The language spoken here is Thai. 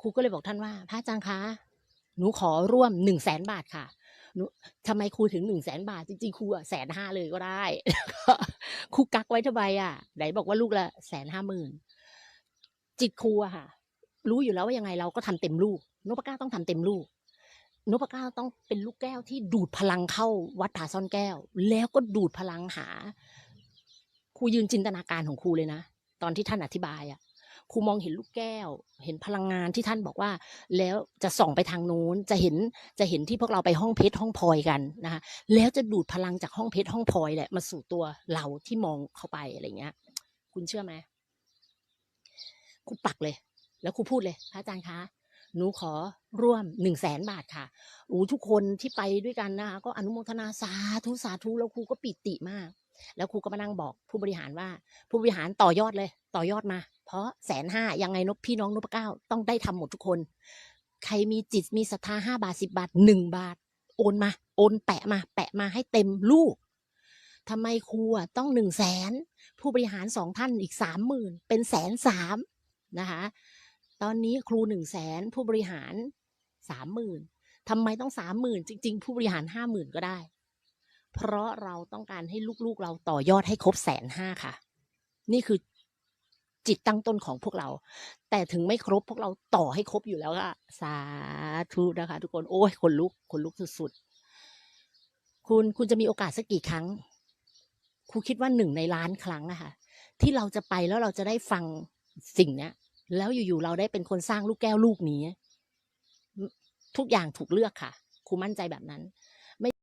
ครูก็เลยบอกท่านว่า พระอาจารย์คะ หนูขอร่วมหนึ่งแสนบาทค่ะหนูทำไมครูถึงหนึ่งแสนบาท จริงๆครูอะแสนห้าเลยก็ได้ครูกักไว้ทำไมอะไหนบอกว่าลูกละแสนห้าหมื่นจิตครูอะค่ะ รู้อยู่แล้วว่ายังไงเราก็ทำเต็มลูกนพก้าต้องทำเต็มลูกนพก้าต้องเป็นลูกแก้วที่ดูดพลังเข้าวัดผาซ่อนแก้ว แล้วก็ดูดพลังหาครูยืนจินตนาการของครูเลยนะ ตอนที่ท่านอธิบายอะ ครูมองเห็นลูกแก้ว เห็นพลังงานที่ท่านบอกว่า แล้วจะส่องไปทางนู้นจะเห็นจะเห็นที่พวกเราไปห้องเพชรห้องพลอยกันนะคะแล้วจะดูดพลังจากห้องเพชรห้องพลอยแหละมาสู่ตัวเราที่มองเข้าไปอะไรเงี้ย คุณเชื่อไหมครูปักเลย แล้วครูพูดเลยพระอาจารย์คะหนูขอร่วมหนึ่งแสนบาทค่ะอู้ทุกคนที่ไปด้วยกันนะคะก็อนุโมทนาสาธุสาธุแล้วครูก็ปิติมาก แล้วครูก็มานั่งบอกผู้บริหารว่า ผู้บริหารต่อยอดเลย ต่อยอดมา เพราะแสนห้ายังไงนกพี่น้องนพเก้าต้องได้ทำหมดทุกคน ใครมีจิตมีศรัทธาห้าบาทสิบาทหนึ่งบาท โอนมา โอนแปะมา แปะมาให้เต็มลูกทำไมครูต้องหนึ่งแสนผู้บริหารสองท่านอีกสามหมื่นเป็นแสนสามนะคะตอนนี้ครูหนึ่งแสนผู้บริหารสามหมื่นทำไมต้องสามหมื่นจริง ๆ ผู้บริหารห้าหมื่นก็ได้ เพราะเราต้องการให้ลูกๆเราต่อยอดให้ครบแสนห้าค่ะ นี่คือ จิตตั้งต้นของพวกเรา แต่ถึงไม่ครบพวกเราต่อให้ครบอยู่แล้วค่ะสาธุนะคะ ทุกคนโอ้ยคนลุกคนลุกสุดๆคุณคุณจะมีโอกาสสักกี่ครั้งครูคิดว่าหนึ่งในล้านครั้งอะค่ะ ที่เราจะไปแล้วเราจะได้ฟังสิ่งเนี้ย แล้วอยู่ๆเราได้เป็นคนสร้างลูกแก้วลูกนี้ ทุกอย่างถูกเลือกค่ะครูมั่นใจแบบนั้น